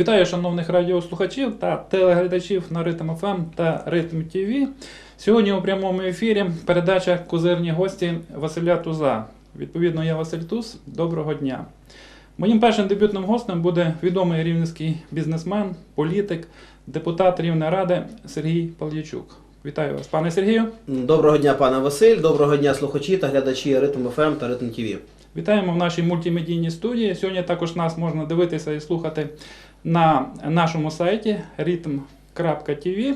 Вітаю шановних радіослухачів та телеглядачів на Ритм ФМ та Ритм ТВ. Сьогодні у прямому ефірі передача Козирні гості Василя Туза. Відповідно, я Василь Туз. Доброго дня. Моїм першим дебютним гостем буде відомий рівненський бізнесмен, політик, депутат Рівної ради Сергій Пал'ячук. Вітаю вас, пане Сергію. Доброго дня, пане Василь. Доброго дня, слухачі та глядачі Ритм ФМ та Ритм ТВ. Вітаємо в нашій мультимедійній студії. Сьогодні також нас можна дивитися і слухати на нашому сайті ritm.tv.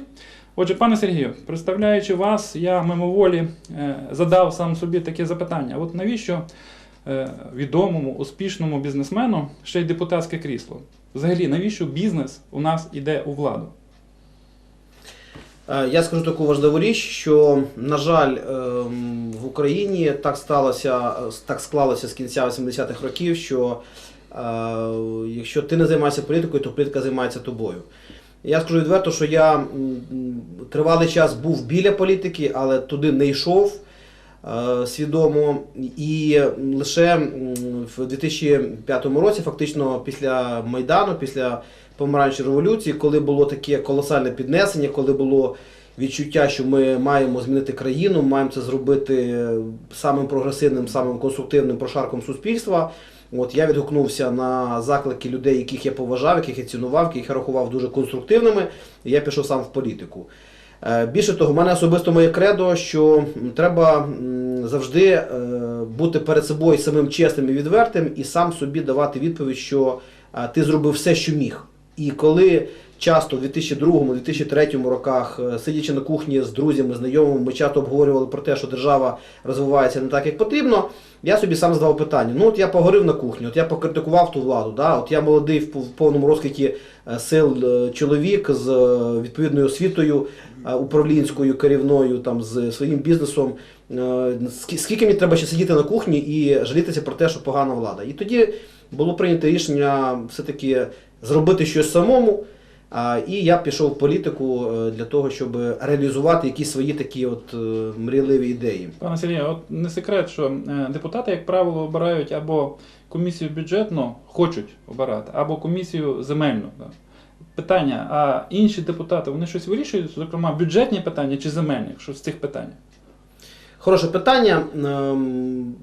Отже, пане Сергію, представляючи вас, я мимоволі е, задав сам собі таке запитання: от навіщо е, відомому, успішному бізнесмену ще й депутатське крісло? Взагалі, навіщо бізнес у нас іде у владу? Е, Я скажу таку важливу річ, що, на жаль, ем, в Україні так сталося, так склалося з кінця 80-х років, що якщо ти не займаєшся політикою, то політика займається тобою. Я скажу відверто, що я тривалий час був біля політики, але туди не йшов е, свідомо. І лише в 2005 році, фактично після Майдану, після помаранчевої революції, коли було таке колосальне піднесення, коли було відчуття, що ми маємо змінити країну, маємо це зробити самим прогресивним, самим конструктивним прошарком суспільства. От я відгукнувся на заклики людей, яких я поважав, яких я цінував, яких я рахував дуже конструктивними, і я пішов сам в політику. Е, Більше того, в мене особисто моє кредо, що треба завжди е, бути перед собою самим чесним і відвертим, і сам собі давати відповідь, що е, ти зробив все, що міг. І коли часто в 2002-2003 роках, е, сидячи на кухні з друзями, знайомими, ми часто обговорювали про те, що держава розвивається не так, як потрібно. Я собі сам задав питання: ну от я погорив на кухні, от я покритикував ту владу, да? от я молодий в повному розквіті е, сил е, чоловік з відповідною освітою управлінською, керівною, там з своїм бізнесом. Скільки мені треба ще сидіти на кухні і жалітися про те, що погана влада? І тоді було прийнято рішення все-таки зробити щось самому. І я пішов в політику е, для того, щоб реалізувати якісь свої такі от е, мрійливі ідеї. Пане Сергію, от не секрет, що е, депутати, як правило, обирають або комісію бюджетну, хочуть обирати, або комісію земельну. Питання: а інші депутати вони щось вирішують, зокрема, бюджетні питання чи земельні, що з цих питань? Хороше питання. Ем,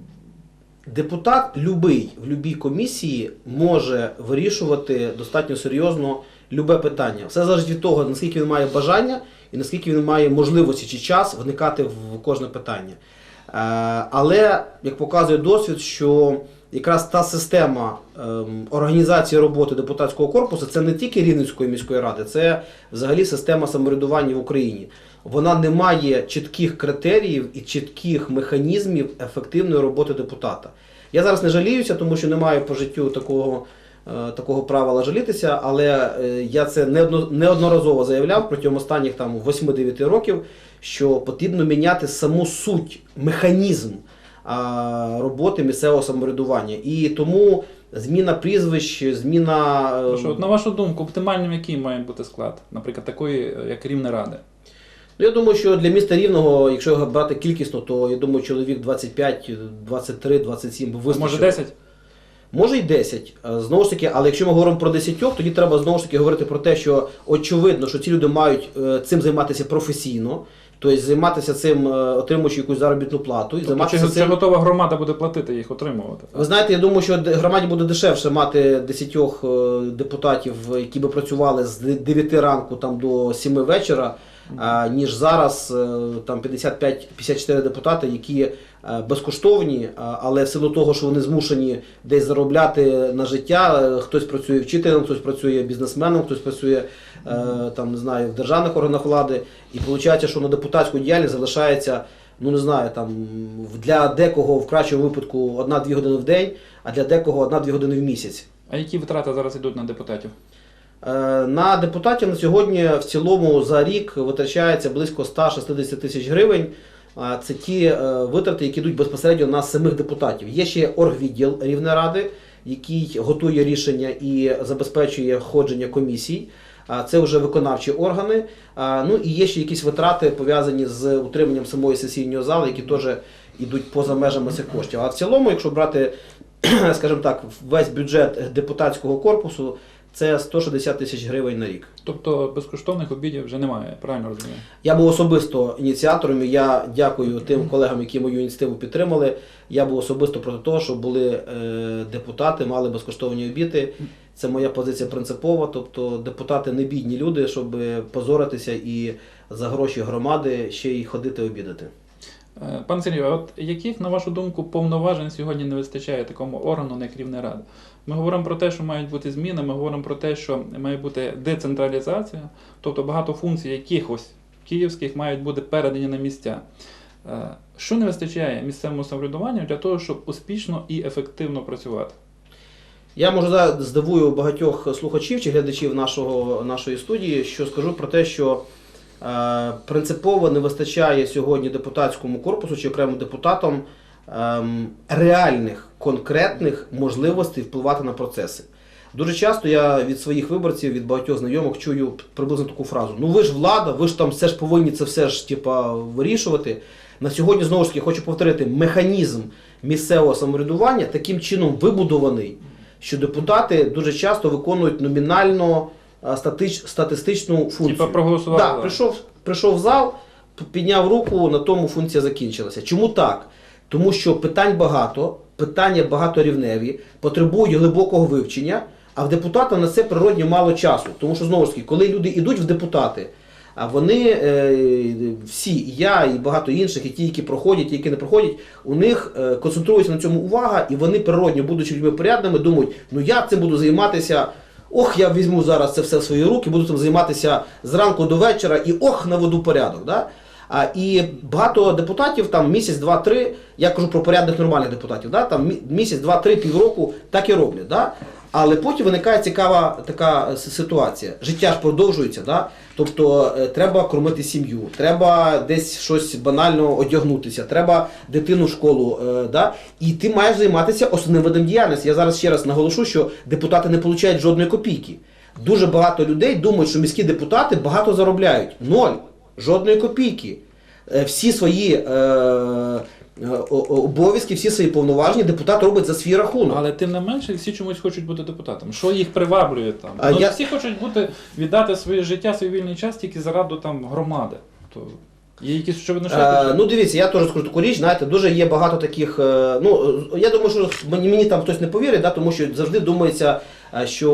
Депутат любий в будь-якій комісії може вирішувати достатньо серйозно любе питання. Все залежить від того, наскільки він має бажання і наскільки він має можливості чи час вникати в кожне питання. Е, Але, як показує досвід, що якраз та система ем, організації роботи депутатського корпусу це не тільки Рівненської міської ради, це взагалі система самоврядування в Україні. Вона не має чітких критеріїв і чітких механізмів ефективної роботи депутата. Я зараз не жаліюся, тому що не маю по життю такого, такого правила жалітися, але е, я це неодноразово заявляв протягом останніх там 8-9 років, що потрібно міняти саму суть, механізм роботи місцевого самоврядування. І тому зміна прізвищ, зміна. е, що, от, на вашу думку, оптимальним який має бути склад, наприклад, такої, е, як Рівна Ради? Ну, я думаю, що для міста Рівного, якщо брати кількісно, то я думаю, чоловік 25, 23, 27 би Може вистачило. 10? Може й 10. Е, Знову ж таки, але якщо ми говоримо про 10, тоді треба знову ж таки говорити про те, що очевидно, що ці люди мають е, цим займатися професійно, тобто займатися цим, е, отримуючи якусь заробітну плату, і Тобто, чи, займатися чи цим. готова громада буде платити їх отримувати? Ви знаєте, я думаю, що громаді буде дешевше мати 10 е, депутатів, які би працювали з 9 ранку там до 7 вечора, ніж зараз е, там 55-54 депутати, які е, безкоштовні, але в силу того, що вони змушені десь заробляти на життя, е, хтось працює вчителем, хтось працює бізнесменом, хтось працює е, там, не знаю, в державних органах влади. І виходить, що на депутатську діяльність залишається ну не знаю, там для декого в кращому випадку одна-дві години в день, а для декого одна-дві години в місяць. А які витрати зараз йдуть на депутатів? Е, На депутатів на сьогодні в цілому за рік витрачається близько 160 тисяч гривень. Це ті е, витрати, які йдуть безпосередньо на самих депутатів. Є ще оргвідділ Рівної ради, який готує рішення і забезпечує ходження комісій. Це вже виконавчі органи. Ну і є ще якісь витрати пов'язані з утриманням самої сесійної зали, які теж йдуть поза межами цих коштів. А в цілому, якщо брати, скажімо так, весь бюджет депутатського корпусу, це 160 тисяч гривень на рік. Тобто безкоштовних обідів вже немає, правильно розумію? Я був особисто ініціатором, і я дякую тим колегам, які мою ініціативу підтримали. Я був особисто проти того, щоб були е, депутати, мали безкоштовні обіди. Це моя позиція принципова. Тобто депутати не бідні люди, щоб позоритися і за гроші громади ще й ходити обідати. Е, Пане Сергію, от яких, на вашу думку, повноважень сьогодні не вистачає такому органу, як Рівна Рада? Ми говоримо про те, що мають бути зміни, ми говоримо про те, що має бути децентралізація, тобто багато функцій якихось київських мають бути передані на місця. Е, Що не вистачає місцевому самоврядуванню для того, щоб успішно і ефективно працювати? Я може здивую багатьох слухачів чи глядачів нашого, нашої студії, що скажу про те, що принципово не вистачає сьогодні депутатському корпусу чи окремим депутатам ем, реальних конкретних можливостей впливати на процеси. Дуже часто я від своїх виборців, від багатьох знайомих чую приблизно таку фразу: ну ви ж влада, ви ж там все ж повинні це все ж типа вирішувати. На сьогодні знову ж таки хочу повторити, механізм місцевого самоврядування таким чином вибудований, що депутати дуже часто виконують номінально статич, статистичну функцію. Типа проголосували Да, прийшов, прийшов в зал, підняв руку, на тому функція закінчилася. Чому так? Тому що питань багато, питання багаторівневі, потребують глибокого вивчення, а в депутата на це природньо мало часу. Тому що знову ж таки, коли люди йдуть в депутати, а вони е, всі, і я, і багато інших, і ті, які проходять, і які не проходять, у них е, концентрується на цьому увага, і вони природньо, будучи людьми порядними, думають, ну я цим буду займатися. Ох, я візьму зараз це все в свої руки, буду цим займатися зранку до вечора і ох, наведу порядок. Да? А, і багато депутатів там місяць, два-три, я кажу про порядних нормальних депутатів, да? там місяць, два-три, півроку так і роблять. Да? Але потім виникає цікава така ситуація. Життя ж продовжується, да? Тобто е, треба кормити сім'ю, треба десь щось банально одягнутися, треба дитину в школу. Е, да? І ти маєш займатися основним видом діяльності. Я зараз ще раз наголошу, що депутати не отримують жодної копійки. Дуже багато людей думають, що міські депутати багато заробляють. Ноль. Жодної копійки. Е, Всі свої е, обов'язки, всі свої повноваження депутат робить за свій рахунок. Але тим не менше, всі чомусь хочуть бути депутатами. Що їх приваблює там? А ну, я- Всі хочуть бути, віддати своє життя, свій вільний час тільки заради там громади. То є якісь що Е, ну дивіться, я теж скажу таку річ, знаєте, дуже є багато таких. е, ну, е, я думаю, що мені, мені там хтось не повірить, да, тому що завжди думається, е, що.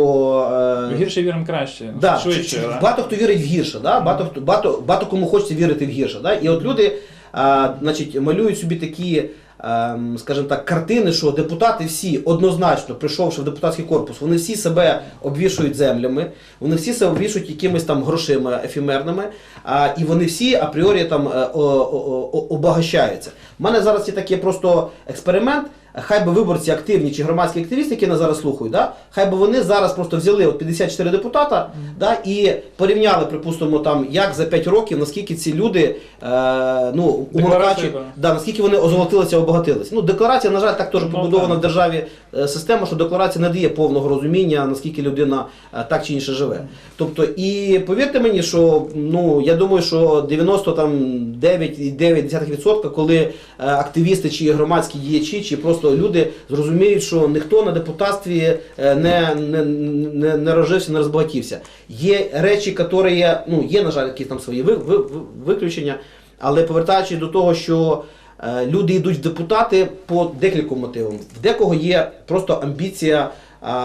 е, Гірше віримо краще. Да, швидше. чи- чи- багато хто вірить в гірше, да? багато, багато, багато кому хочеться вірити в гірше. Да? І от люди а, значить, малюють собі такі, ем, скажімо так, картини, що депутати всі однозначно, прийшовши в депутатський корпус, вони всі себе обвішують землями, вони всі себе обвішують якимись там грошима ефемерними, а, і вони всі апріорі там обогащаються. о, о, о, обагащаються. У мене зараз є такий просто експеримент. Хай би виборці активні чи громадські активісти, які нас зараз слухають, да? хай би вони зараз просто взяли от 54 депутата да, і порівняли, припустимо, там, як за 5 років, наскільки ці люди, е, ну, умовно Декларацію, да. наскільки вони озолотилися, обагатилися. Ну, декларація, на жаль, так теж Ну, побудована в державі е, система, що декларація не дає повного розуміння, наскільки людина е, так чи інше живе. Тобто, і повірте мені, що ну, я думаю, що 99,9%, коли е, активісти чи громадські діячі, чи просто люди зрозуміють, що ніхто на депутатстві е, не, не, не, не розжився, не розбагатівся. Є речі, які є, ну, є, на жаль, якісь там свої ви, ви, ви- виключення, але повертаючись до того, що е, люди йдуть в депутати по декільком мотивам. В декого є просто амбіція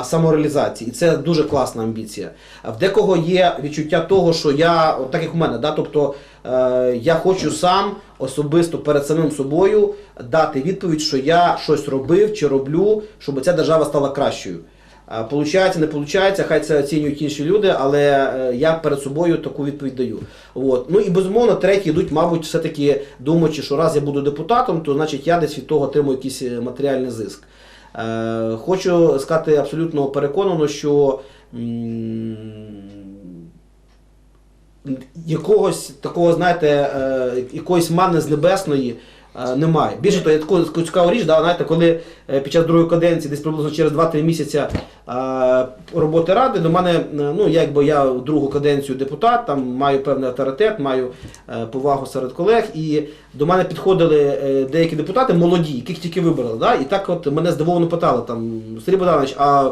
самореалізації, і це дуже класна амбіція. В декого є відчуття того, що я, так як у мене, да, тобто е, я хочу сам особисто перед самим собою дати відповідь, що я щось робив чи роблю, щоб ця держава стала кращою. Получається, не получається, хай це оцінюють інші люди, але е, я перед собою таку відповідь даю. От. Ну і безумовно, треті йдуть, мабуть, все-таки думаючи, що раз я буду депутатом, то значить я десь від того отримую якийсь е, матеріальний зиск. Е, хочу сказати абсолютно переконано, що якогось такого, знаєте, е, якоїсь мани з небесної е, немає. Більше того, я таку, таку цікаву річ, да, знаєте, коли е, під час другої каденції, десь приблизно через 2-3 місяці роботи ради, до мене, ну якби я другу каденцію депутат, там маю певний авторитет, маю повагу серед колег, і до мене підходили деякі депутати молоді, яких тільки вибрали. Да, і так от мене здивовано питали там, Сергій Богданович, а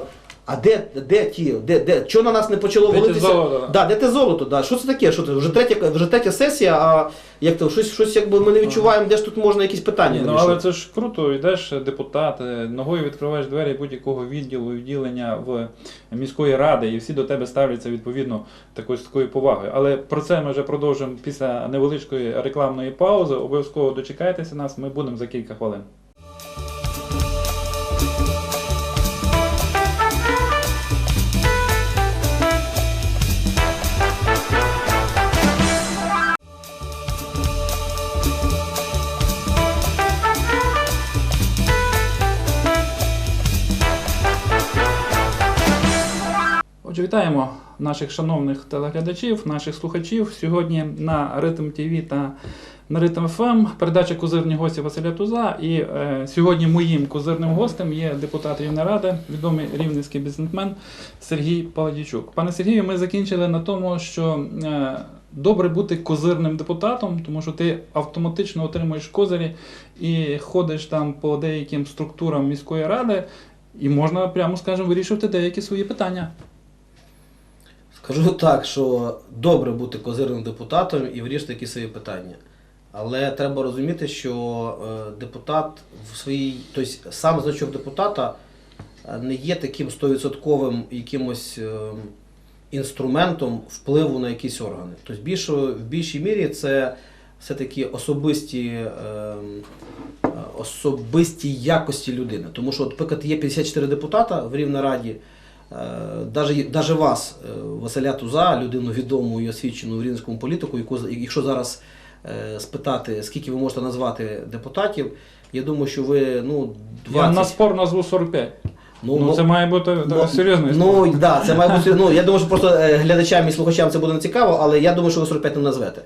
А де, де ті, де, де, що на нас не почало Де валитися? золото? Да, де те золото? Да. Що це таке? Що це? Вже третя, вже третя сесія, а як то, щось, щось якби ми не відчуваємо, де ж тут можна якісь питання ну але це ж круто, йдеш депутат, е, ногою відкриваєш двері будь-якого відділу, відділення в міської ради, і всі до тебе ставляться відповідно такою з такою повагою. Але про це ми вже продовжимо після невеличкої рекламної паузи. Обов'язково дочекайтеся нас, ми будемо за кілька хвилин. Вітаємо наших шановних телеглядачів, наших слухачів. Сьогодні на Ритм ТВ та на Ритм ФМ передача Козирні гості Василя Туза. І е, сьогодні моїм козирним гостем є депутат ради, відомий рівненський бізнесмен Сергій Паладійчук. Пане Сергію, ми закінчили на тому, що е, добре бути козирним депутатом, тому що ти автоматично отримуєш козирі і ходиш там по деяким структурам міської ради, і можна прямо скажемо вирішувати деякі свої питання. Скажу так, що добре бути козирним депутатом і вирішити якісь свої питання. Але треба розуміти, що е, депутат в своїй, тобто сам значок депутата е, не є таким 100% якимось е, інструментом впливу на якісь органи. Тобто більше, в більшій мірі це все-таки особисті, особисті якості людини. Тому що, наприклад, є 54 депутата в Рівній Раді. Даже, даже вас, е, Василя Туза, людину відому і освічену в рівненському політику, яку, якщо зараз е, спитати, скільки ви можете назвати депутатів, я думаю, що ви ну, 20... Я на спор назву 45. Ну, мо- це має бути ну, серйозний спор. Ну, да, це має бути. Ну, я думаю, що просто е, глядачам і слухачам це буде не цікаво, але я думаю, що ви 45 не назвете.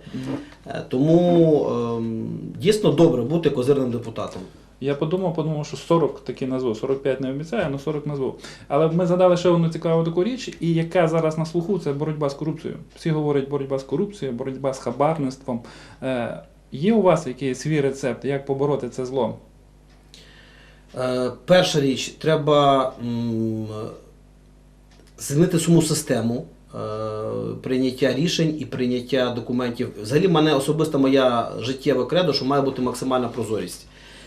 Е, Тому ем, дійсно добре бути козирним депутатом. Я подумав, подумав, що 40 таки назву. 45 не обіцяю, але 40 назву. Але ми задали ще одну цікаву таку річ, і яка зараз на слуху, це боротьба з корупцією. Всі говорять боротьба з корупцією, боротьба з хабарництвом. Е, є у вас якийсь свій рецепт, як побороти це зло? Е, Перша річ, треба м, змінити саму систему е, прийняття рішень і прийняття документів. Взагалі, мене особисто моя життєва кредо, що має бути максимальна прозорість.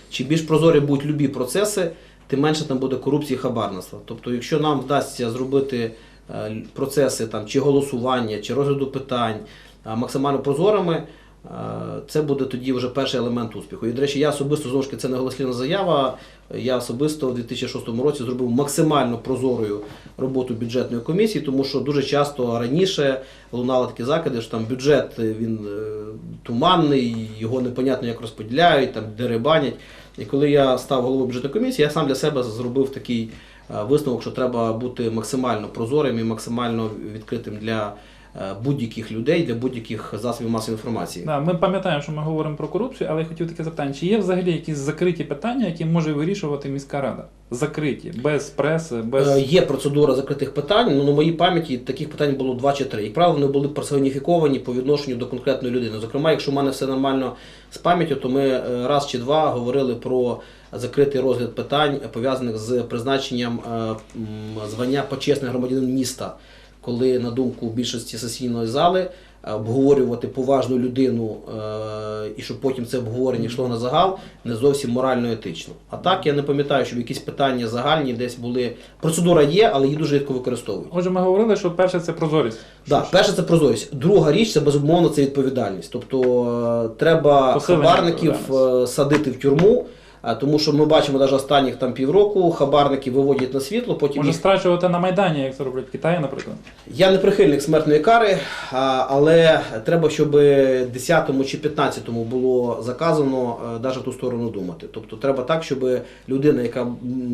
Чим більш прозорі будуть любі процеси, тим менше там буде корупції і хабарництва. Тобто, якщо нам вдасться зробити е, процеси там, чи голосування, чи розгляду питань е, максимально прозорими, це буде тоді вже перший елемент успіху. І, до речі, я особисто знову ж таки, це не голослівна заява. Я особисто у 2006 році зробив максимально прозорою роботу бюджетної комісії, тому що дуже часто раніше лунали такі закиди, що там бюджет е, він е, туманний, його непонятно як розподіляють, там деребанять. І коли я став головою бюджетної комісії, я сам для себе зробив такий е, висновок, що треба бути максимально прозорим і максимально відкритим для е, будь-яких людей, для будь-яких засобів масової інформації. Да, ми пам'ятаємо, що ми говоримо про корупцію, але я хотів таке запитання: чи є взагалі якісь закриті питання, які може вирішувати міська рада? Закриті, без преси, без. Е, Є процедура закритих питань, але на моїй пам'яті таких питань було два чи три. Як правило, вони були персоніфіковані по відношенню до конкретної людини. Зокрема, якщо в мене все нормально з пам'яттю, то ми е, раз чи два говорили про закритий розгляд питань, пов'язаних з призначенням е, звання почесний громадянин міста, коли, на думку більшості сесійної зали, е, обговорювати поважну людину е, і щоб потім це обговорення йшло на загал, не зовсім морально етично. А так я не пам'ятаю, щоб якісь питання загальні десь були. Процедура є, але її дуже рідко використовують. Отже, ми говорили, що перше це прозорість. Да, перше це прозорість. Друга річ це безумовно це відповідальність. Тобто е, треба Посилення хабарників садити в тюрму. Е, Тому що ми бачимо навіть останніх там півроку хабарники виводять на світло, потім Може їх страчувати на Майдані, як це роблять в Китаї, наприклад. Я не прихильник смертної кари, але треба, щоб 10-му чи 15-му було заказано навіть в ту сторону думати. Тобто треба так, щоб людина, яка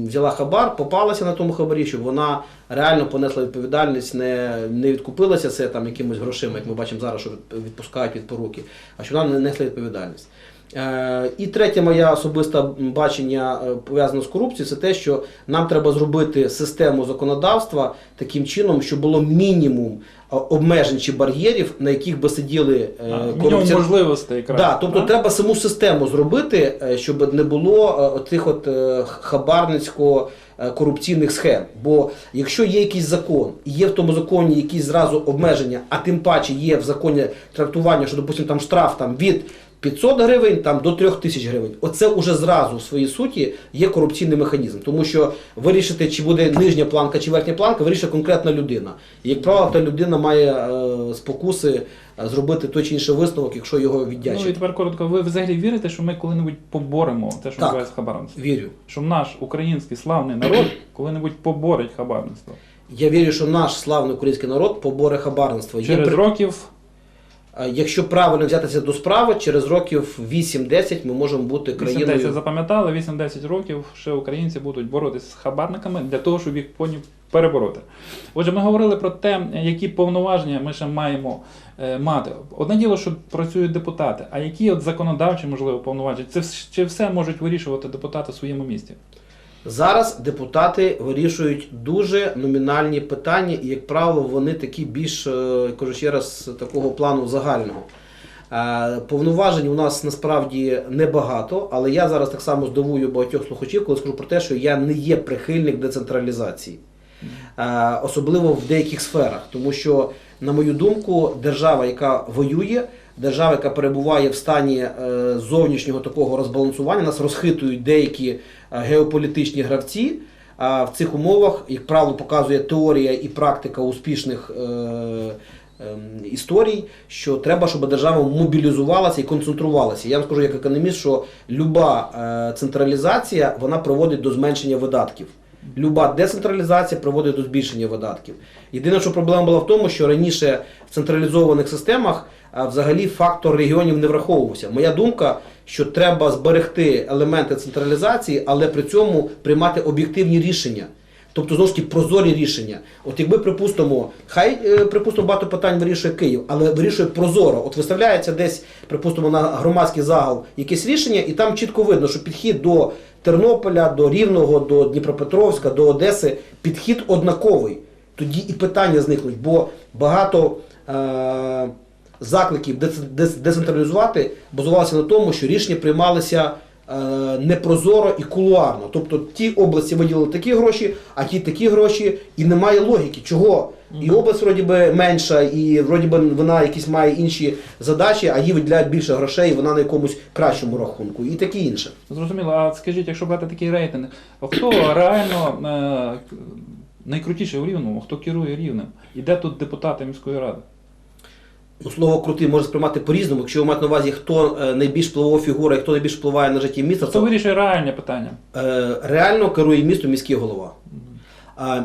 взяла хабар, попалася на тому хабарі, щоб вона реально понесла відповідальність, не, не відкупилася це там якимось грошима, як ми бачимо зараз, що відпускають від поруки, а щоб вона не несла відповідальність. Е, І третє моє особисте бачення е, пов'язане з корупцією, це те, що нам треба зробити систему законодавства таким чином, щоб було мінімум обмежень чи бар'єрів, на яких би сиділи А, е, Мінімум можливостей. Да, тобто треба саму систему зробити, е, щоб не було е, тих от е, хабарницько е, корупційних схем. Бо якщо є якийсь закон, і є в тому законі якісь зразу обмеження, а тим паче є в законі трактування, що, допустимо, там штраф там, від 500 гривень там, до 3000 гривень. Оце уже зразу в своїй суті є корупційний механізм. Тому що вирішити, чи буде нижня планка чи верхня планка, вирішує конкретна людина. І, як правило, та людина має е, спокуси е, зробити той чи інший висновок, якщо його Ну і тепер коротко, ви взагалі вірите, що ми коли-небудь поборемо те, що називається хабарництво? Вірю. Що наш український славний народ коли-небудь поборить хабарництво? Я вірю, що наш славний український народ поборе хабарництво. Є Через при- років Якщо правильно взятися до справи, через років 8-10 ми можемо бути 8-10 країною. запам'ятали, 8-10 років ще українці будуть боротися з хабарниками для того, щоб їх перебороти. Отже, ми говорили про те, які повноваження ми ще маємо е, мати. Одне діло, що працюють депутати, а які от законодавчі, можливо, повноваження? Це чи все можуть вирішувати депутати в своєму місті? Зараз депутати вирішують дуже номінальні питання, і, як правило, вони такі більш, е, кажу ще раз, такого плану загального. Е, Повноважень у нас насправді небагато, але я зараз так само здивую багатьох слухачів, коли скажу про те, що я не є прихильник децентралізації. Е, особливо в деяких сферах. Тому що, на мою думку, держава, яка воює, держава, яка перебуває в стані зовнішнього такого розбалансування, нас розхитують деякі геополітичні гравці. А в цих умовах, як правило, показує теорія і практика успішних е, ем, історій, що треба, щоб держава мобілізувалася і концентрувалася. Я вам скажу як економіст, що люба е, централізація вона приводить до зменшення видатків. Люба децентралізація приводить до збільшення видатків. Єдине, що проблема була в тому, що раніше в централізованих системах взагалі фактор регіонів не враховувався. Моя думка, що треба зберегти елементи централізації, але при цьому приймати об'єктивні рішення. Тобто знову ж таки прозорі рішення. От якби припустимо, хай е, припустимо багато питань вирішує Київ, але вирішує прозоро. От виставляється десь, припустимо, на громадський загал якесь рішення, і там чітко видно, що підхід до Тернополя, до Рівного, до Дніпропетровська, до Одеси підхід однаковий. Тоді і питання зникнуть, бо багато е- закликів дец- дец- децентралізувати базувалося на тому, що рішення приймалися е, непрозоро і кулуарно. Тобто ті області виділили такі гроші, а ті такі гроші, і немає логіки. Чого? І область вроді би менша, і вроді би вона якісь має інші задачі, а їй виділяють більше грошей, і вона на якомусь кращому рахунку, і таке інше. Зрозуміло, а скажіть, якщо брати такий рейтинг, хто реально е, найкрутіший у рівному, хто керує рівнем? І де тут депутати міської ради? Ну, слово крутий може сприймати по-різному. Якщо ви маєте на увазі, хто е, найбільш впливова фігура і хто найбільш впливає на життя міста, Хто вирішує реальне питання? е, реально керує містом міський голова.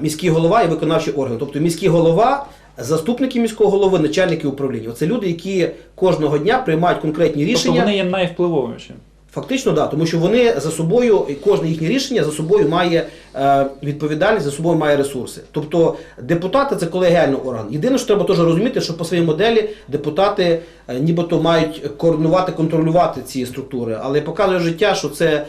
Міський голова і виконавчий орган. Тобто міський голова, заступники міського голови, начальники управління. Це люди, які кожного дня приймають конкретні Тобто рішення. вони є найвпливовіші. Фактично, да, тому що вони за собою, кожне їхнє рішення за собою має е, відповідальність, за собою має ресурси. Тобто депутати це колегіальний орган. Єдине, що треба теж розуміти, що по своїй моделі депутати е, нібито мають координувати, контролювати ці структури. Але показує життя, що це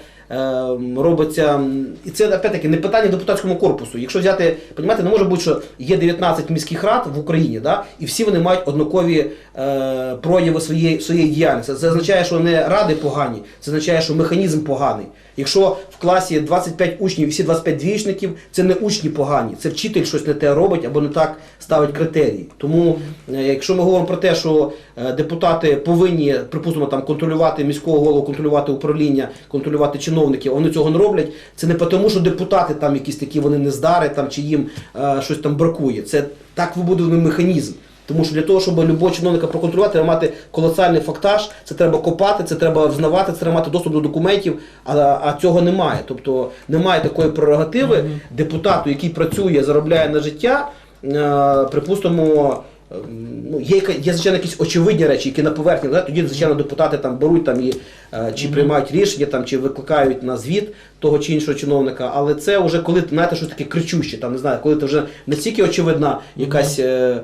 робиться. І це опять-таки не питання депутатському корпусу. Якщо взяти, розумієте, не може бути, що є 19 міських рад в Україні, да, і всі вони мають однакові е, прояви своєї, своєї діяльності. Це означає, що не ради погані, це означає, що механізм поганий. Якщо в класі 25 учнів і всі 25 двічників, це не учні погані, це вчитель щось не те робить або не так ставить критерії. Тому, е, якщо ми говоримо про те, що е, депутати повинні, припустимо, там контролювати міського голову, контролювати управління, контролювати чиновників, а вони цього не роблять. Це не тому, що депутати там якісь такі вони нездари, там чи їм е, щось там бракує. Це так вибудований механізм. Тому що для того, щоб любого чиновника проконтролювати, треба мати колосальний фактаж, це треба копати, це треба взнавати, це треба мати доступ до документів, а, а цього немає. Тобто немає такої прерогативи депутату, який працює, заробляє на життя, е, припустимо. е, Ну, є, є звичайно якісь очевидні речі, які на поверхні, да? тоді звичайно депутати там беруть там і е, чи приймають рішення, там чи викликають на звіт того чи іншого чиновника. Але це вже коли знаєте, щось таке кричуще, там не знаю, коли це вже не стільки очевидна якась. Е,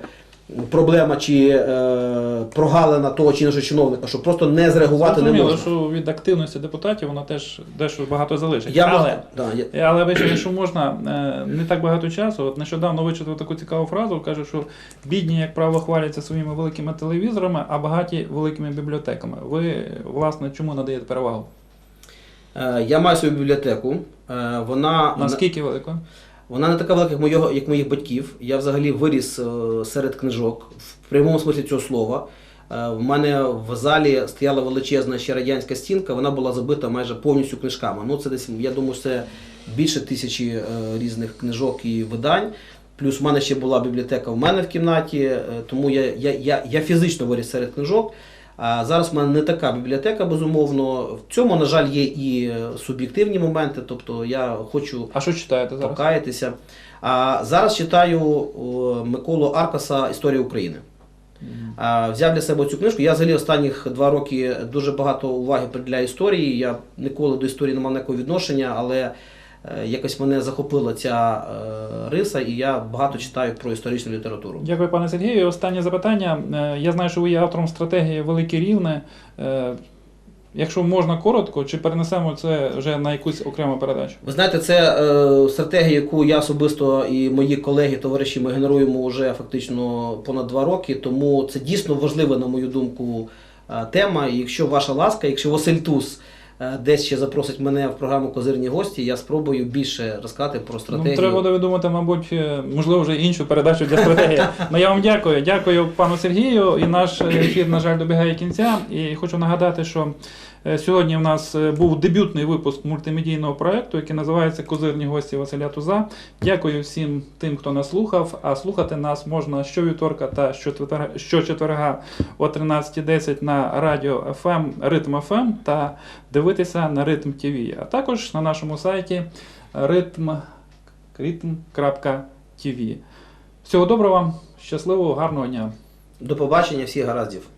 проблема чи е, прогалина того чи іншого чиновника, що просто не зреагувати не Зрозуміло, можна. що від активності депутатів воно теж дещо багато залежить. Я але, да, я- але вийшло, якщо можна, е, не так багато часу. От нещодавно вичитав таку цікаву фразу, каже, що бідні, як правило, хваляться своїми великими телевізорами, а багаті великими бібліотеками. Ви, власне, чому надаєте перевагу? Е, Я маю свою бібліотеку. Е, Вона, Наскільки велико? Вона не така велика, як, мого, як моїх батьків. Я взагалі виріс е, серед книжок в прямому смислі цього слова. Е, В мене в залі стояла величезна ще радянська стінка, вона була забита майже повністю книжками. Ну, це десь, я думаю, це більше тисячі е, різних книжок і видань. Плюс в мене ще була бібліотека в мене в кімнаті, тому я, я, я, я фізично виріс серед книжок. Зараз в мене не така бібліотека, безумовно. В цьому, на жаль, є і е, суб'єктивні моменти, тобто я хочу А що читаєте зараз? покаятися. А зараз читаю Миколу Аркаса Історія України. А, Взяв для себе цю книжку. Я взагалі останніх два роки дуже багато уваги приділяю історії. Я ніколи до історії не мав ніякого відношення, але якось мене захопила ця е, риса, і я багато читаю про історичну літературу. Дякую, пане Сергію. Останнє запитання. Е, Я знаю, що ви є автором стратегії Велике Рівне. Е, Якщо можна коротко, чи перенесемо це вже на якусь окрему передачу? Ви знаєте, це е, стратегія, яку я особисто і мої колеги, товариші, ми генеруємо вже фактично понад два роки. Тому це дійсно важлива, на мою думку, е, тема. І якщо ваша ласка, якщо Василь Туз е, десь ще запросить мене в програму Козирні гості, я спробую більше розказати про стратегію. Ну, треба буде видумати, мабуть, е, можливо, вже іншу передачу для стратегії. Ну я вам дякую. Дякую пану Сергію. І наш ефір, на жаль, добігає кінця. І хочу нагадати, що е, сьогодні в нас е, був дебютний випуск мультимедійного проекту, який називається Козирні гості Василя Туза. Дякую всім тим, хто нас слухав. А слухати нас можна щовівторка та щочетверга о 13.10 на радіо FM, Ритм FM та дивитися на Ритм ТВ, а також на нашому сайті rhythm.tv. Всього доброго вам, щасливого, гарного дня. До побачення, всіх гараздів.